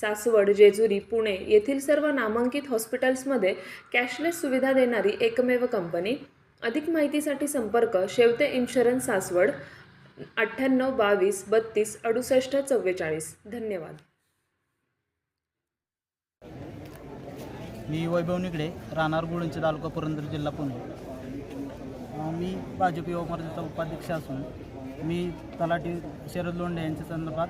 सासवड जेजुरी पुणे येथील सर्व नामांकित हॉस्पिटल्समध्ये कॅशलेस सुविधा देणारी एकमेव कंपनी. अधिक माहितीसाठी संपर्क शेवते इन्शुरन्स सासवड अठ्ठ्याण्णव बावीस बत्तीस अडुसष्ट चव्वेचाळीस. धन्यवाद. मी वैभव निगडे राहणार गुळंचे तालुका पुरंदर जिल्हा पुणे. मी भाजप युवा मोर्चाचा उपाध्यक्ष असून मी तलाठी शरद लोंढे यांच्या संदर्भात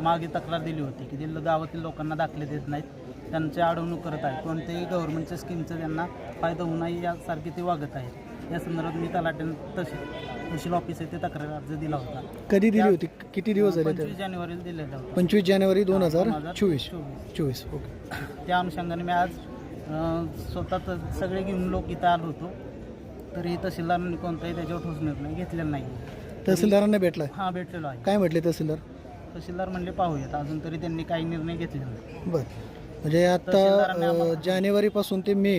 मागे तक्रार दिली होती की दिल्ली गावातील लोकांना दाखले देत नाहीत. त्यांचे अडवणूक करत आहे कोणत्याही गव्हर्नमेंटच्या स्कीमचा त्यांना फायदा होऊ नये यासारखे ते वागत आहेत. या संदर्भात मी तलाट्यानं तहसील तहसील ऑफिस ते तक्रार अर्ज दिला होता. कधी दिली होती? किती दिवस झाले पंचवीस जानेवारीला दिलेला होता. पंचवीस जानेवारी दोन हजार 2024. चोवीस. चोवीस. ओके. त्या अनुषंगाने मी आज अं, स्वतः त- सगळे घेऊन लोक इथं आलो होतो. तरी तहसीलदारांनी कोणताही त्याच्यावर ठोस निर्णय घेतलेला नाही. तहसीलदारांना भेटला हां भेटलेलो आहे. काय म्हटले तहसीलदार? तहसीलदार म्हणले पाहूयात. अजून तरी त्यांनी काही निर्णय घेतले नाही. बर. म्हणजे आता अ, जानेवारीपासून ते मे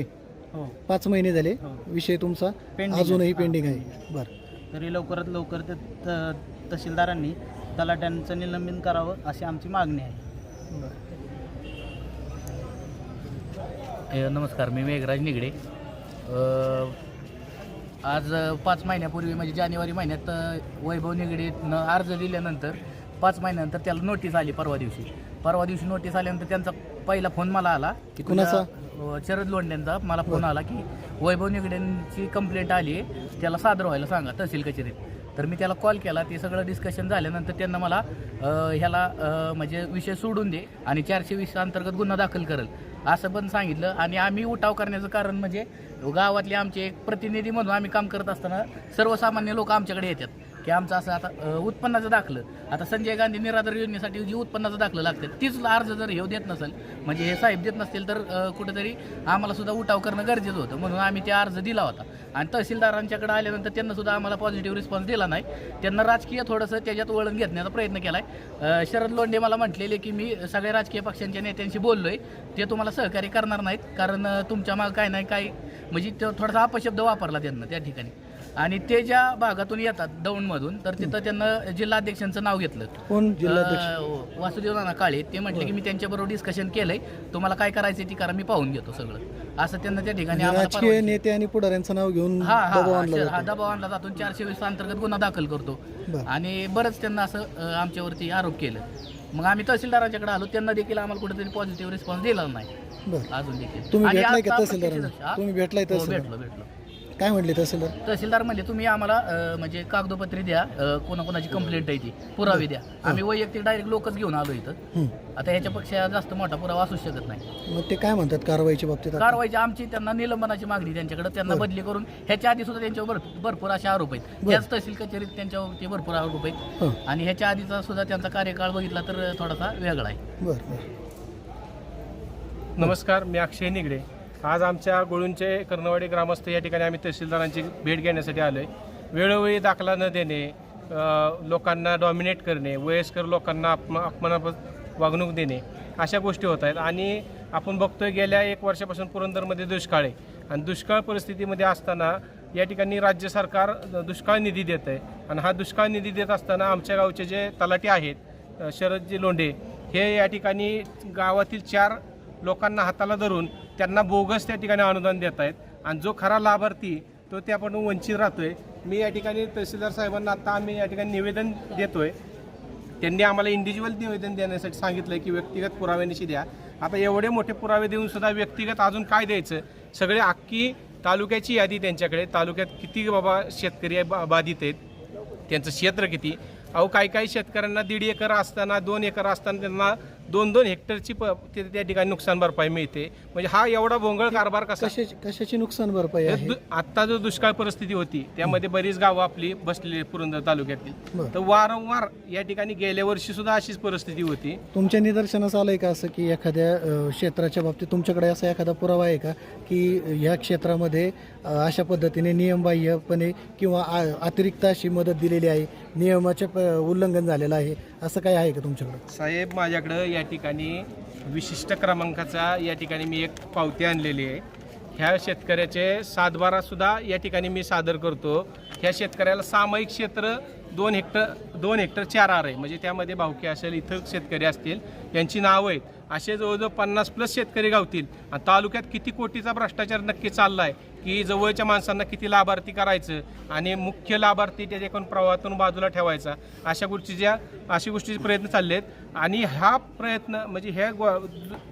हो. पाच महिने झाले हो. विषय तुमचा. Pending अजूनही. पेंडिंग आहे. बर. तरी लवकरात लवकर ते त- तहसीलदारांनी तलाट्यांचं निलंबन करावं अशी आमची मागणी आहे. ए, नमस्कार. मी मेघराज निगडे. अ, आज पाच महिन्यापूर्वी म्हणजे जानेवारी महिन्यात वैभव निगडेनं अर्ज दिल्यानंतर पाच महिन्यानंतर त्याला नोटीस आली परवा दिवशी परवा दिवशी नोटीस आल्यानंतर त्यांचा पहिला फोन मला आला की कुणाचा? शरद लोंढ्यांचा मला फोन आला की वैभव निगडेंची कंप्लेंट आली त्याला सादर व्हायला सांगा तहसील कचेरीत तर मी त्याला कॉल केला ते सगळं डिस्कशन झाल्यानंतर त्यांना मला ह्याला म्हणजे विषय सोडून दे आणि चारशे वीस अंतर्गत गुन्हा दाखल करेल. असं पण सांगितलं आणि आम्ही उठाव करण्याचं कारण म्हणजे गावातले आमचे एक प्रतिनिधी म्हणून आम्ही काम करत असताना सर्वसामान्य लोक आमच्याकडे येतात. की आमचं असं आता उत्पन्नाचं दाखलं. आता संजय गांधी निराधार योजनेसाठी जी उत्पन्नाचं दाखलं लागतं तीच अर्ज जर हे देत नसेल म्हणजे हे साहेब देत नसतील तर कुठेतरी आम्हाला सुद्धा उठाव करणं गरजेचं होतं. म्हणून आम्ही ते अर्ज दिला होता. आणि तहसीलदारांच्याकडे आल्यानंतर त्यांना सुद्धा आम्हाला पॉझिटिव्ह रिस्पॉन्स दिला नाही. त्यांना राजकीय थोडंसं त्याच्यात वळण घेण्याचा प्रयत्न केला आहे शरद लोंढे मला म्हटलेले की मी सगळ्या राजकीय पक्षांच्या नेत्यांशी बोललो आहे ते तुम्हाला सहकार्य करणार नाहीत कारण तुमच्या मागं काय नाही काय म्हणजे तो थोडासा अपशब्द वापरला त्यांना त्या ठिकाणी. आणि ते ज्या भागातून येतात दौंडमधून तर तिथं त्यांना जिल्हाध्यक्षांचं नाव घेतलं. कोण? जिल्हाध्यक्ष. वासुदेव नाना काळे ते म्हटले की मी त्यांच्याबरोबर डिस्कशन केलंय तुम्हाला काय करायचं ती करा मी पाहून घेतो सगळं. असं त्यांना त्या ठिकाणी राजकीय नेते आणि पुढाऱ्यांचं नाव घेऊन हा हा दबाव आणला जातो. चारशे वीस अंतर्गत गुन्हा दाखल करतो. आणि बरंच त्यांना असं आमच्यावरती आरोप केलं. मग आम्ही तहसीलदारांच्याकडे आलो त्यांना देखील आम्हाला कुठेतरी पॉझिटिव्ह रिस्पॉन्स दिला नाही. अजून देखील. तुम्ही भेटलाय हा? तुम्ही भेटलाय हो, तहसीलदार? भेटलो भेटलो. काय म्हटले तहसीलदार? तहसीलदार म्हणजे तुम्ही आम्हाला अ, म्हणजे कागदोपत्री द्या अ, कोणाकोणाची कंप्लेंट आहे ती पुरावे द्या. आम्ही वैयक्तिक डायरेक्ट लोकच घेऊन आलो इथं. हं. आता ह्याच्यापेक्षा जास्त मोठा पुरावा असूच शकत नाही. मग ते काय म्हणतात कारवाईच्या बाबतीत आता? कारवाईची आमची त्यांना निलंबनाची मागणी त्यांच्याकडे. त्यांना. बदली करून ह्याच्या आधी सुद्धा त्यांच्यावर भर- भरपूर असे आरोप आहेत. बरं. त्याच तहसील कचेरीत त्यांच्यावरती भरपूर आरोप आहेत. हं. आणि ह्याच्या आधीचा सुद्धा त्यांचा कार्यकाळ बघितला तर थोडासा वेगळा आहे. बर बर. नमस्कार मी अक्षय निगडे. आज आमच्या गोळूंचे कर्णवाडी ग्रामस्थ या ठिकाणी आम्ही तहसीलदारांची भेट घेण्यासाठी आलो आहे वेळोवेळी दाखला न देणे लोकांना डॉमिनेट करणे वयस्कर लोकांना अपमा अपमानास्पद वागणूक देणे अशा गोष्टी होत आहेत. आणि आपण बघतोय गेल्या एक वर्षापासून पुरंदरमध्ये दुष्काळ आहे. आणि दुष्काळ परिस्थितीमध्ये असताना या ठिकाणी राज्य सरकार दुष्काळ निधी देत आहे. आणि हा दुष्काळ निधी देत असताना आमच्या गावचे जे तलाठी आहेत शरदजी लोंढे हे या ठिकाणी गावातील चार लोकांना हाताला धरून त्यांना बोगस त्या ठिकाणी अनुदान देत आहेत. आणि जो खरा लाभार्थी तो त्यापासून वंचित राहतोय. मी या ठिकाणी तहसीलदार साहेबांना आता आम्ही या ठिकाणी निवेदन देतोय. त्यांनी आम्हाला इंडिव्हिज्युअल निवेदन देण्यासाठी सांगितलं की व्यक्तिगत पुराव्यानिशी द्या. आता एवढे मोठे पुरावे देऊन सुद्धा व्यक्तिगत अजून काय द्यायचं? सगळे अख्खी तालुक्याची यादी त्यांच्याकडे. तालुक्यात किती बाबा शेतकरी आहे, बा- बाधित आहेत? त्यांचं क्षेत्र किती? अहो काही काही शेतकऱ्यांना दीड एकर असताना दोन एकर असताना त्यांना दोन दोन हेक्टरची प ते- त्या ठिकाणी नुकसान भरपाई मिळते. म्हणजे हा एवढा भोंगळ कारभार कसा? कशाची कशाची नुकसान भरपाई आहे? आत्ता जो दुष्काळ परिस्थिती होती त्यामध्ये बरीच गावं आपली बसलेली पुरंदर तालुक्यातील. बरं. तर वारंवार या ठिकाणी गेल्या वर्षी सुद्धा अशीच परिस्थिती होती. तुमच्या निदर्शनास आलंय का असं की एखाद्या अ, क्षेत्राच्या बाबतीत तुमच्याकडे असा एखादा पुरावा आहे का की ह्या क्षेत्रामध्ये अ, अशा पद्धतीने नियमबाह्यपणे किंवा आ- अतिरिक्त अशी मदत दिलेली आहे नियमाचे प- उल्लंघन झालेलं आहे असं काय आहे का तुमच्याकडे? साहेब माझ्याकडं या ठिकाणी विशिष्ट क्रमांकाचा या ठिकाणी मी एक पावती आणलेली आहे. ह्या शेतकऱ्याचे सातबारासुद्धा या ठिकाणी मी सादर करतो. ह्या शेतकऱ्याला सामायिक क्षेत्र दोन हेक्टर दोन हेक्टर चार आर आहे. म्हणजे त्यामध्ये भावकी असेल इथं शेतकरी असतील यांची नावं आहेत. असे जवळजवळ पन्नास प्लस शेतकरी गावतील. आणि तालुक्यात किती कोटीचा भ्रष्टाचार नक्की चालला आहे की जवळच्या माणसांना किती लाभार्थी करायचं आणि मुख्य लाभार्थी त्याच्या कोण प्रवाहातून बाजूला ठेवायचा अशा गोष्टीच्या अशा गोष्टीचे प्रयत्न चालले आहेत आणि हा प्रयत्न म्हणजे ह्या गो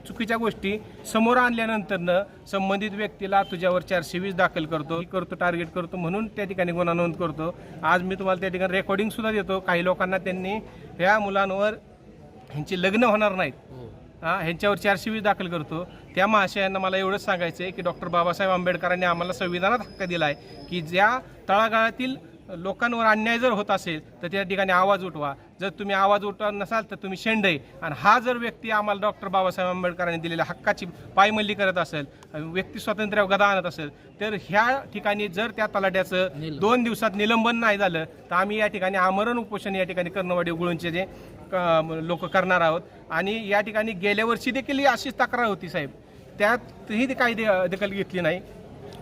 चुकीच्या गोष्टी समोर आणल्यानंतरनं संबंधित व्यक्तीला तुझ्यावर चारशे वीस दाखल करतो करतो टार्गेट करतो म्हणून त्या ठिकाणी गुन्हा नोंद करतो. आज मी तुम्हाला त्या ठिकाणी रेकॉर्डिंगसुद्धा देतो. काही लोकांना त्यांनी ह्या मुलांवर ह्यांची लग्न होणार नाहीत. ह्यांच्यावर चारशे दाखल करतो. त्या महाशयांना मला एवढंच सांगायचं आहे की डॉक्टर बाबासाहेब आंबेडकरांनी आम्हाला संविधानात हक्क दिला आहे की ज्या तळागाळातील लोकांवर अन्याय जर होत असेल तर त्या ठिकाणी आवाज उठवा. जर तुम्ही आवाज उठवा नसाल तर तुम्ही शेंड. आहे आणि हा जर व्यक्ती आम्हाला डॉक्टर बाबासाहेब आंबेडकरांनी दिलेल्या हक्काची पायमल्ली करत असेल व्यक्ती स्वातंत्र्य गदा आणत असेल तर ह्या ठिकाणी जर त्या तलाट्याचं दोन दिवसात निलंबन नाही झालं तर आम्ही या ठिकाणी आमरण उपोषण या ठिकाणी कर्णवाडी गुळूंचे जे लोक करणार आहोत. आणि या ठिकाणी गेल्या वर्षी देखील ही अशीच तक्रार होती साहेब. त्यातही काही दखल घेतली नाही.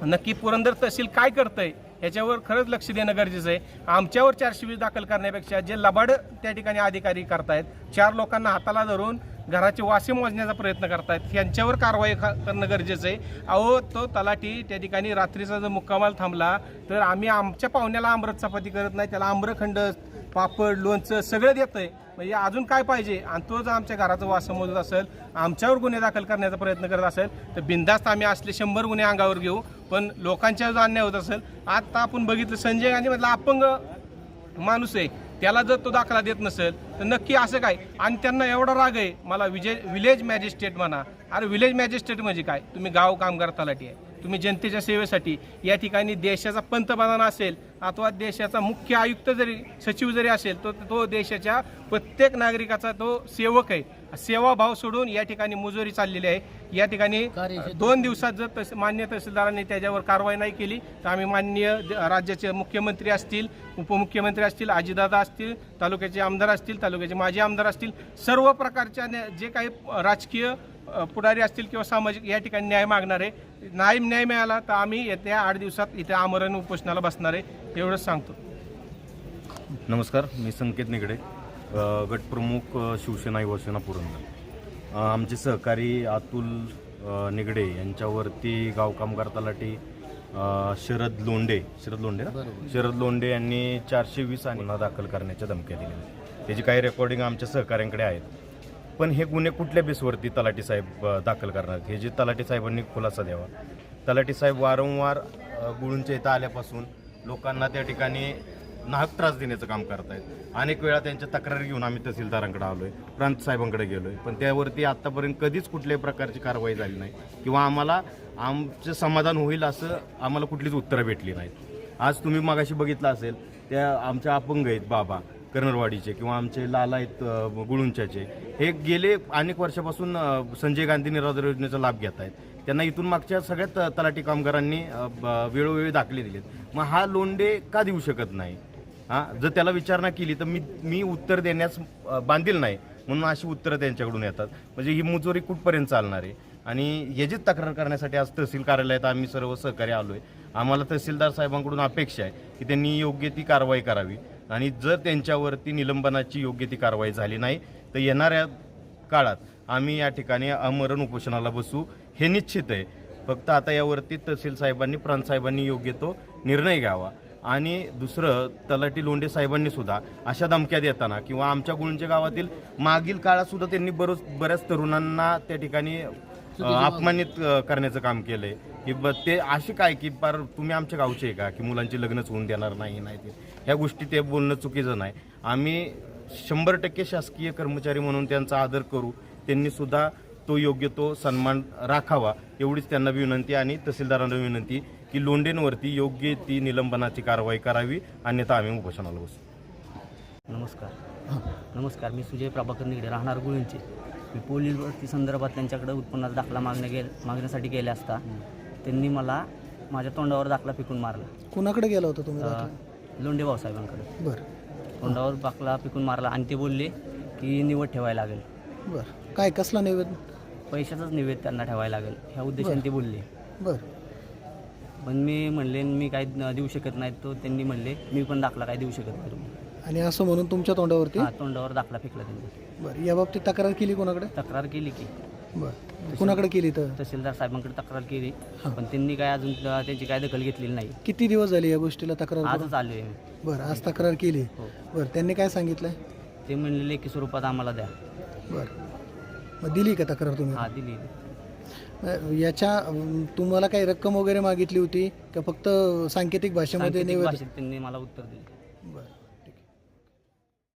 नक्की पुरंदर तहसील काय करतंय याच्यावर खरंच लक्ष देणं गरजेचं आहे. आमच्यावर चारशे वीस दाखल करण्यापेक्षा जे लबाड त्या ठिकाणी अधिकारी करतायत चार लोकांना हाताला धरून घराचे वासे मोजण्याचा प्रयत्न करतायत. यांच्यावर कारवाई करणं गरजेचं आहे. अहो तो तलाठी त्या ठिकाणी रात्रीचा जर मुक्कामाल थांबला तर आम्ही आमच्या पाहुण्याला आमरत चपाती करत नाही त्याला आम्रखंड पापड लोणचं सगळं देत आहे म्हणजे अजून काय पाहिजे? आणि तो जर आमच्या घराचं वासं मोजत असेल आमच्यावर गुन्हे दाखल करण्याचा प्रयत्न करत असेल तर बिंदास्त आम्ही असले शंभर गुन्हे अंगावर घेऊ. पण लोकांच्या जो अन्याय होत असेल आता आपण बघितलं संजय गांधी मधला अपंग माणूस आहे. त्याला जर तो दाखला देत नसेल तर नक्की असं काय? आणि त्यांना एवढा राग आहे मला विजय विलेज मॅजिस्ट्रेट म्हणा. अरे विलेज मॅजिस्ट्रेट म्हणजे काय? तुम्ही गाव कामगार तलाठी आहे. तुम्ही जनतेच्या सेवेसाठी या ठिकाणी देशाचा पंतप्रधान असेल अथवा देशाचा मुख्य आयुक्त जरी सचिव जरी असेल तो तो देशाच्या प्रत्येक नागरिकाचा तो सेवक आहे. सेवाभाव सोडून या ठिकाणी मुजोरी चाललेली आहे. या ठिकाणी दोन दिवसात जर तस मान्य तहसीलदारांनी त्याच्यावर कारवाई नाही केली तर आम्ही माननीय द- राज्याचे मुख्यमंत्री असतील उपमुख्यमंत्री असतील आजीदादा असतील तालुक्याचे आमदार असतील तालुक्याचे माजी आमदार असतील सर्व प्रकारच्या जे काही राजकीय पुढारी असतील किंवा सामाजिक या ठिकाणी न्याय मागणार आहे. नाही न्याय मिळाला तर आम्ही येत्या आठ दिवसात इथे आमरण उपोषणाला बसणार आहे एवढंच सांगतो. नमस्कार मी संकेत निगडे गटप्रमुख शिवसेना युवासेना पुरंदर. आमचे सहकारी अतुल निगडे यांच्यावरती गाव कामगार तलाठी शरद लोंढे शरद लोंढे ना? शरद लोंढे यांनी चारशे वीस आणि गुन्हा दाखल करण्याच्या धमक्या दिल्या. त्याची काही रेकॉर्डिंग आमच्या सहकाऱ्यांकडे आहेत. पण हे गुन्हे कुठल्या बेसवरती तलाठी साहेब दाखल करणार? आहेत? हे जे तलाठी साहेबांनी खुलासा द्यावा. तलाठी साहेब वारंवार गुळूंच्या इथं आल्यापासून लोकांना त्या ठिकाणी नाहक त्रास देण्याचं काम करतायत. अनेक वेळा त्यांच्या तक्रारी घेऊन आम्ही तहसीलदारांकडे आहे प्रांत साहेबांकडे आहे पण त्यावरती आत्तापर्यंत कधीच कुठल्याही प्रकारची कारवाई झाली नाही. किंवा आम्हाला आमचं समाधान होईल असं आम्हाला कुठलीच उत्तरं भेटली नाहीत. आज तुम्ही मागाशी बघितलं असेल त्या आमच्या अपंग आहेत बाबा. कर्नरवाडीचे किंवा आमचे लाला आहेत गुळुंच्याचे हे गेले अनेक वर्षापासून संजय गांधी निराधार योजनेचा लाभ घेत आहेत. त्यांना इथून मागच्या सगळ्या त- तलाठी कामगारांनी ब- वेळोवेळी दाखले दिलेत. मग हा लोंडे का देऊ शकत नाही? हां जर त्याला विचारणा केली तर मी मी उत्तर देण्यास बांधील नाही म्हणून अशी उत्तरं त्यांच्याकडून येतात. म्हणजे ही मुजोरी कुठपर्यंत चालणार आहे? आणि याचीच तक्रार करण्यासाठी आज तहसील कार्यालयात आम्ही सर्व सहकारी आहे आम्हाला तहसीलदार साहेबांकडून अपेक्षा आहे की त्यांनी योग्य ती कारवाई करावी. आणि जर त्यांच्यावरती निलंबनाची योग्य ती कारवाई झाली नाही तर येणाऱ्या काळात आम्ही या ठिकाणी आमरण उपोषणाला बसू हे निश्चित आहे. फक्त आता यावरती तहसील साहेबांनी प्रांत साहेबांनी योग्य तो निर्णय घ्यावा. आणि दुसरं तलाटी लोंढे साहेबांनी सुद्धा अशा धमक्या देताना किंवा आमच्या गुळूंच्या गावातील मागील काळात सुद्धा त्यांनी बरोच बऱ्याच तरुणांना त्या ठिकाणी अपमानित करण्याचं काम केलंय. की ब ते असे काय की पार तुम्ही आमच्या गावचे आहे का? की मुलांची लग्नच होऊन देणार नाही नाही ते. ह्या गोष्टी ते बोलणं चुकीचं नाही. आम्ही शंभर टक्के शासकीय कर्मचारी म्हणून त्यांचा आदर करू. त्यांनी सुद्धा तो योग्य तो सन्मान राखावा. एवढीच त्यांना विनंती आणि तहसीलदारांना विनंती की लोंढेंवरती योग्य ती निलंबनाची कारवाई करावी. अन्यथा आम्ही उपोषणाला बसू. नमस्कार. नमस्कार मी सुजय प्रभाकर निगडे राहणार गुळींचे. मी पोलीस भरती संदर्भात त्यांच्याकडे उत्पन्नाचा दाखला मागण्या गेल मागण्यासाठी गेले असता त्यांनी मला माझ्या तोंडावर दाखला फेकून मारला. कुणाकडे गेला होता तुम्ही लोंढे भाऊसाहेबांकडे. बरं. तोंडावर दाखला फेकून मारला आणि ते बोलले की निवड ठेवायला लागेल. बरं. काय कसला निवेदन पैशाचंच निवेद त्यांना ठेवायला लागेल. ह्या उद्देशाने ते बोलले. बरं. पण मी म्हणले मी काय देऊ शकत नाही. तो त्यांनी म्हणले मी पण दाखला काय देऊ शकत नाही तुम्हाला. आणि असं म्हणून तुमच्या तोंडावरती? हां तोंडावर दाखला फेकला त्यांनी. बरं या बाबतीत तक्रार केली कोणाकडे? तक्रार केली की. बरं कुणाकडे केली तर? तहसीलदार साहेबांकडे तक्रार केली. पण त्यांनी काय अजून त्यांची काय दखल घेतलेली नाही. किती दिवस झाले या गोष्टीला तक्रार करून? आजच आलोय मी. बरं आज तक्रार केली. हो. बरं त्यांनी काय सांगितलंय? ते म्हणले लेखी स्वरूपात आम्हाला द्या. बरं. मग दिली का तक्रार तुम्ही? हा दिली. अं, याच्या अं, तुम्हाला काही रक्कम वगैरे मागितली होती का? फक्त सांकेतिक भाषेमध्ये सांकेतिक निवेदन भाषेत त्यांनी मला उत्तर दिले. बरं.